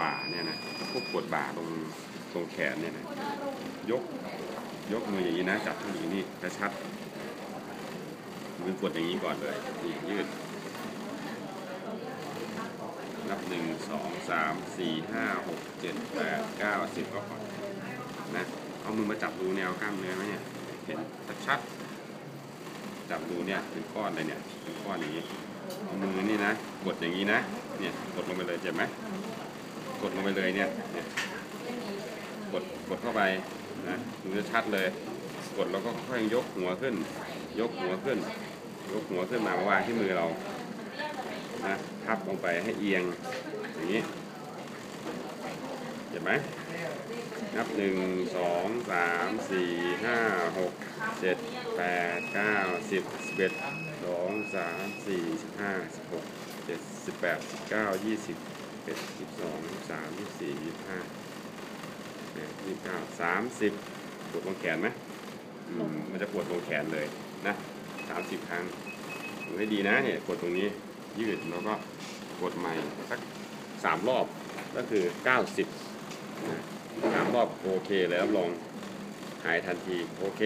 บ่าเนี่ยนะพวกปวดบ่าตรงตรงแขนเนี่ยนะยกยกมืออย่างนี้นะจับผู้หญิงนี่กระชับมือกดอย่างนี้ก่อนเลยนี่ยืด นับหนึ่งสองสามสี่ห้าหกเจ็ดแปดเก้าสิบก็พอนะเอามือมาจับดูแนวกล้ามเนื้อไหมเนี่ยเห็นชัดๆจับดูเนี่ยเป็นก้อนเลยเนี่ยเป็นก้อนอย่างนี้เอามือนี่นะกดอย่างนี้นะเนี่ยกดลงไปเลยเจ็บไหม กดลงไปเลยเนี่ยกดกดเข้าไปนะดูจะชัดเลย กดแล้วก็ค่อยๆยกหัวขึ้น ยกหัวขึ้น ยกหัวขึ้นมามาวางที่มือเรานะพับลงไปให้เอียงอย่างนี้เห็นไหมนับหนึ่งสองสามสี่ห้าหกเจ็ดแปดเก้าสิบสิบเอ็ดสองสามสี่สิบห้าสิบหกเจ็ดสิบแปดสิบเก้ายี่สิบ เอ็ดสิบสองสิบสามยี่สิบสี่ยี่สิบห้ายี่สิบเก้าสามสิบปวดตรงแขนไหมอืมมันจะปวดตรงแขนเลยนะสามสิบครั้งดูให้ดีนะเนี่ยกดตรงนี้ยืดแล้วก็กดใหม่สักสามรอบก็คือ90นะสามรอบโอเคเลยรับรองหายทันทีโอเค